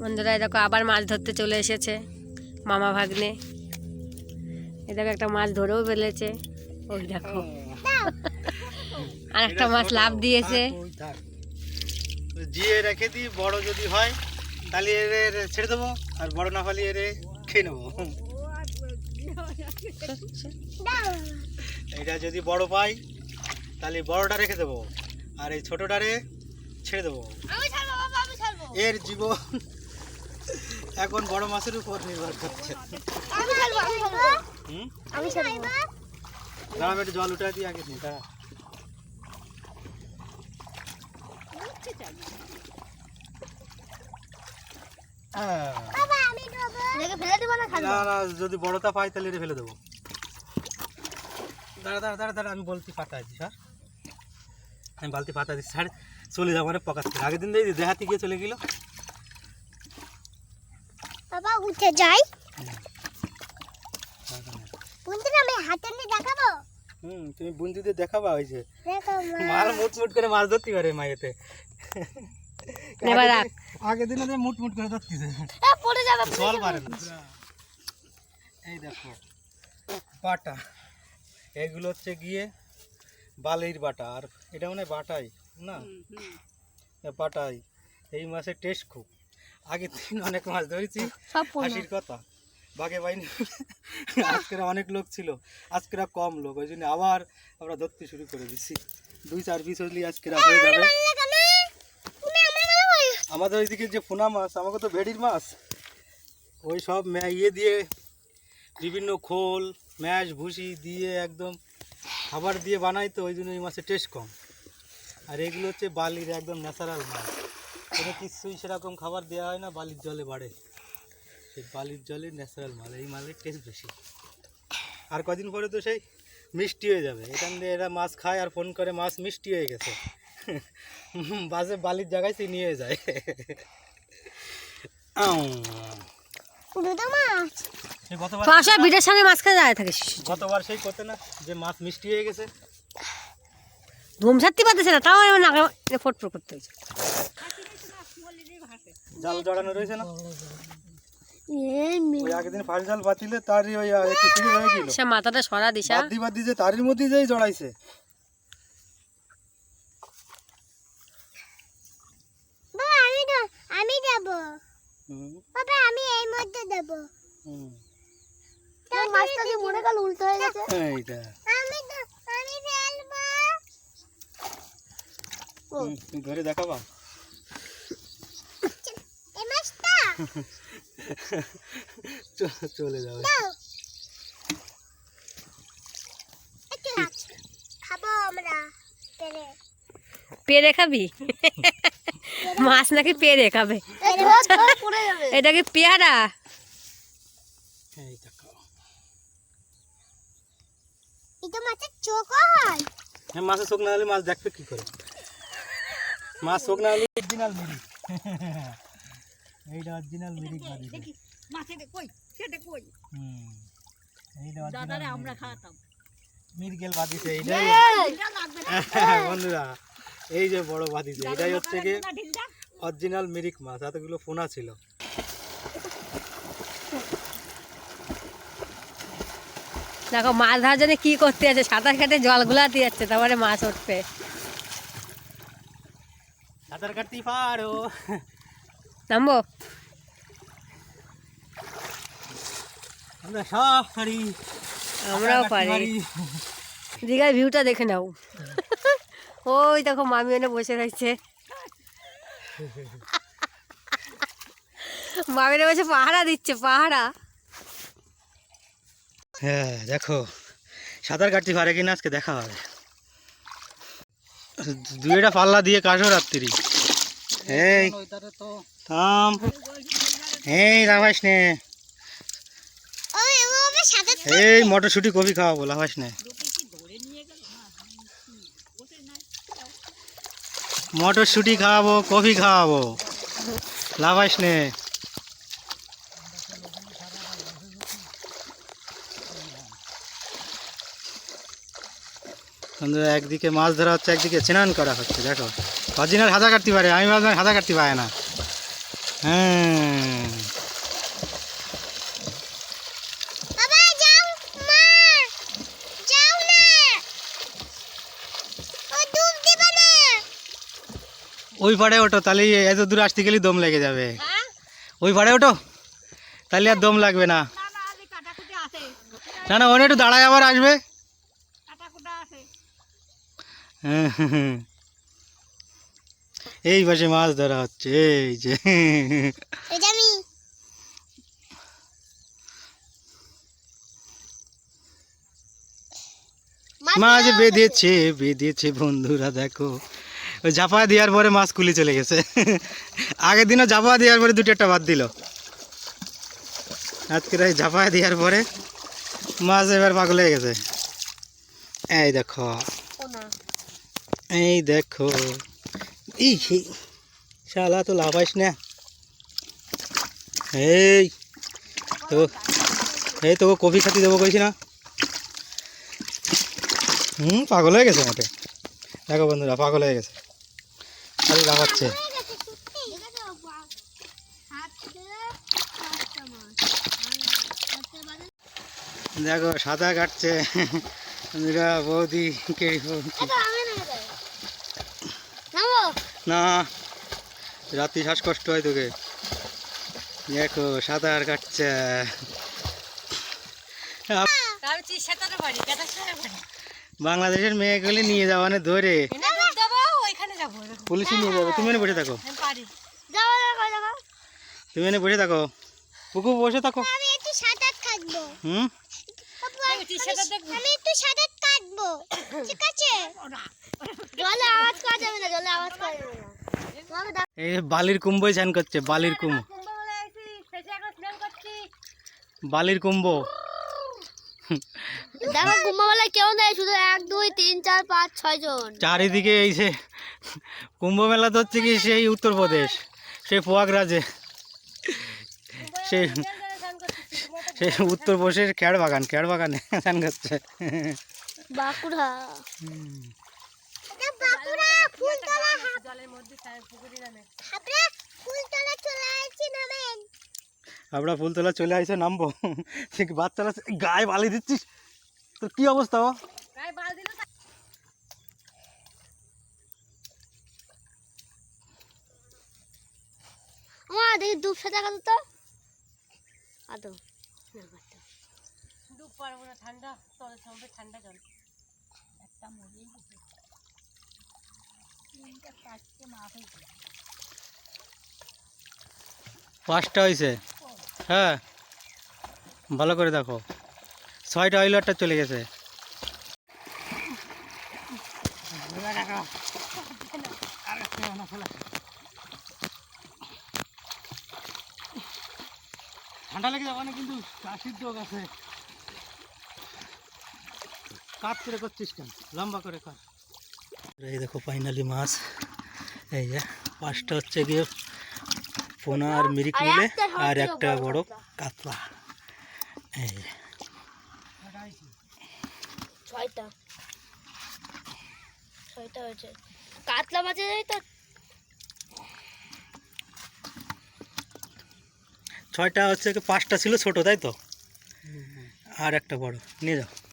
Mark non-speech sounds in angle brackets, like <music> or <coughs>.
বন্ধুরা দেখো আবার মাছ ধরতে চলে এসেছে মামা ভাগ্নে। এ দেখো একটা মাছ ধরেও ফেলেছে। ওই দেখো। আর একটা মাছ লাভ দিয়েছে। জিয়ে রেখে দিই বড় যদি হয় তাহলে এর এর ছেড়ে দেবো আর বড় না হলে এর খেয়ে নেব। এটা যদি বড় পাই তাহলে বড়টা রেখে দেবো আর এই ছোটটারে ছেড়ে দেবো। এর জীবন এখন বড় মাছের উপর নির্ভর করছে। হুম? আমি ছাড়বো দাঁড়া একটু জল উঠে দিই আগে নি দাঁড়া। হ্যাঁ। আমি দেবো লেগে ফেলে দেবো না খালি না না যদি বড়টা পাই তাহলে এটা ফেলে দেবো। দাঁড়া দাঁড়া দাঁড়া দাঁড়া আমি বলতে পাতা দিচ্ছি স্যার আমি বালতি পাতা দিচ্ছি স্যার চলে যাব মানে পকাত আগের দিন দিয়ে দেহাতি গিয়ে চলে গেল। উঠে যাই। বন্ধুরা আমি হাতে নিয়ে দেখাবো? হুম তুমি বন্ধুদের দেখাবা ওই যে। মাল মুট মুট করে মাছ ধরতে পারে মায়েতে। এবার রাখ। আগের দিন ওদের মুট মুট করে ধরতেছে এ পড়ে যাবে জল পারে না। এই দেখো বাটা। এগুলো হচ্ছে গিয়ে বালির বাটা। আর এটা মনে হয় বাটাই না? বাটাই। এই মাছের টেস্ট খুব। আগের দিন অনেক মাছ ধরেছি। সব হাসির কথা। বাঘে পাইনি আজকের অনেক লোক ছিল। আজকের কম লোক। ওই জন্য আবার আমরা ধরতে শুরু করে দিচ্ছি দুই চার পিস হলে আজকের হয়ে যাবে। আমাদের ওইদিকে যে পোনা মাছ আমাকে তো ভেড়ির মাছ। ওই সব ইয়ে দিয়ে বিভিন্ন খোল ম্যাশ ভুসি দিয়ে একদম খাবার দিয়ে বানাই তো ওই জন্য ওই মাছের টেস্ট কম। আর এগুলো হচ্ছে বালির একদম ন্যাচারাল মাছ। এটা কিছুই সেরকম খাবার দেওয়া হয় না? বালির জলে বাড়ে। সেই বালির জলে ন্যাচারাল মাল এই মালের টেস্ট বেশি। আর কদিন পরে তো সেই মিষ্টি হয়ে যাবে। এখান দিয়ে এরা মাছ খায় আর ফোন করে মাছ মিষ্টি হয়ে গেছে। <laughs> বাসে বালির জায়গায় সে নিয়ে যায়। আউ। দুটো মাছ। গতবার সামনে মাছ থাকিস গতবার সেই করতে না যে মাছ মিষ্টি হয়ে গেছে। ধুম পারতেছে না তাও এমন ফটফট করতে হয়েছে। জাল জড়ানো রয়েছে না? এই ওই আগের দিন ফার্স্ট জাল বাঁচিলে তারই ওই একটু ফিরে রয়ে গেল। সে মাথাটা সরা দিশা। বাদি বাদি যে তারই মধ্যেই যেই জড়াইছে। আমি দেব। বাবা আমি এই মধ্যে দেব। হুম। মাছটা যে মরে গেল উল্টো হয়ে গেছে। এইটা। আমি আমি ফেলব। ধরে দেখাবা এই মাছটা চ- <laughs> চলে যাবে পেরে। খাবি? মাছ নাকি পেরে খাবে? এটা কি পেয়ারা? মাছের চোখ হয়। হ্যাঁ মাছের চোখ না হলে মাছ দেখবে কি করে? মাছ চোখ না হলে <laughs> এইটা অরিজিনাল মিরিক বাদি হুম এইটা অরিজিনাল আমরা খাতাম মিরগেল বাদিছে এইটাই। <laughs> বন্ধুরা এই যে বড় বাদিছে এটাই হচ্ছে কি অরিজিনাল মিরিক মাছ এতগুলো ফোনা ছিল। দেখো মাছ ধরার জন্য কি করতে আছে সাঁতার কাটে জল গুলাতে যাচ্ছে তারপরে মাছ উঠবে। সাঁতার কাটতেই পারো। নামবো? আমরা সব পারি। আমরাও পারি। দীঘার ভিউটা দেখে নাও। ওই দেখো মামি এনে বসে রয়েছে। মামিনে বসে পাহারা দিচ্ছে পাহারা। হ্যাঁ দেখো সাঁতার কাটতে পারে কিনা আজকে দেখা হবে। দুইটা পাল্লা দিয়ে কাশো রাত্রি। এই থাম। এই লাভাইস নে। এই মটরশুটি কফি খাওয়াবো লাভাইস নে। মটরশুটি খাওয়াবো কফি খাওয়াবো। লাভাইস নে। একদিকে মাছ ধরা হচ্ছে, একদিকে স্নান করা হচ্ছে, দেখো। অরিজিনাল হাজা কাটতে পারে, আমি ভাবলাম হাজা কাটতে পারে না। হ্যাঁ। ওই পাড়ে ওঠো তাহলে এত দূর আসতে গেলে দম লেগে যাবে। ওই পাড়ে ওঠো তাহলে আর দম লাগবে না। না না ওখানে একটু দাঁড়ায় আবার আসবে। হ্যাঁ হ্যাঁ।, হ্যাঁ। এই পাশে মাছ ধরা হচ্ছে এই যে। মাছ বেঁধেছে বেঁধেছে বন্ধুরা দেখো। ওই ঝাপা দেওয়ার পরে মাছ কুলি চলে গেছে। আগের দিনও ঝাপা দেওয়ার পরে দুটো একটা বাদ দিল। আজকের এই ঝাপা দেওয়ার পরে মাছ এবার পাগল হয়ে গেছে। এই দেখো। এই দেখো। এই শালা তো লাফাইস না। এই তো এই তোকে কফি খাতি দেবো কইছি না। হুম পাগল হয়ে গেছে মোটে। দেখো বন্ধুরা, পাগল হয়ে গেছে। খালি লাফাচ্ছে। দেখো, সাদা কাটছে। বৌদি কে না রাত্রি শ্বাসকষ্ট হয় তোকে। দেখো সাঁতার কাটছে। বাংলাদেশের মেয়েগুলি নিয়ে যাওয়ানে ধরে। পুলিশে নিয়ে যাবে তুমি এনে বসে থাকো। আমি পারি। যাও যাও যাও তুমি এনে বসে থাকো। পুকু বসে থাকো। আমি একটু সাঁতার কাটবো। হুম? আমি আমি একটু সাঁতার কাটবো। ঠিক আছে? <coughs> এই বালির কুম্ভই স্নান করছে বালির কুম্ভ বালির কুম্ভ দেখো কুম্ভমেলায় কেউ নেই শুধু এক দুই তিন চার পাঁচ ছয় জন। চারিদিকে এই যে কুম্ভ মেলা তো হচ্ছে কি সেই উত্তরপ্রদেশ সেই প্রয়াগরাজে সেই সেই উত্তরপ্রদেশের ক্যাড় বাগান ক্যাড় বাগানে স্নান করছে। বাঁকুড়া। বাঁকুড়া ফুলতলা জলের মধ্যে পুকুরি নামে। হাবড়া ফুলতলা চলে আসছি নামেন। আমরা ফুলতলা চলে আসে নামবো। সে বাচ্চারা গায়ে বালি দিচ্ছিস। তোর কি অবস্থা ও? গায়ে বাল দিল আমার দেখি দুশো টাকা তো। আদৌ। ডুব পারব না ঠান্ডা। তলে সম্ভব ঠান্ডা জল। একটা পাঁচটা হয়েছে হ্যাঁ। ভালো করে দেখো। ছয়টা হইল চলে গেছে। ঠান্ডা লেগে যাবে না কিন্তু কাশির যোগ আছে কাত করে করছিস কেন? লম্বা করে কর। এই দেখো ফাইনালি মাছ। এই যে পাঁচটা হচ্ছে গিয়ে পোনা আর মিরিক আর মিলে আর একটা বড় কাতলা। এই যে। ছয়টা। ছয়টা হয়েছে। কাতলা তো। ছয়টা হচ্ছে কি পাঁচটা ছিল ছোট তাই তো? আর একটা বড়। নিয়ে যাও।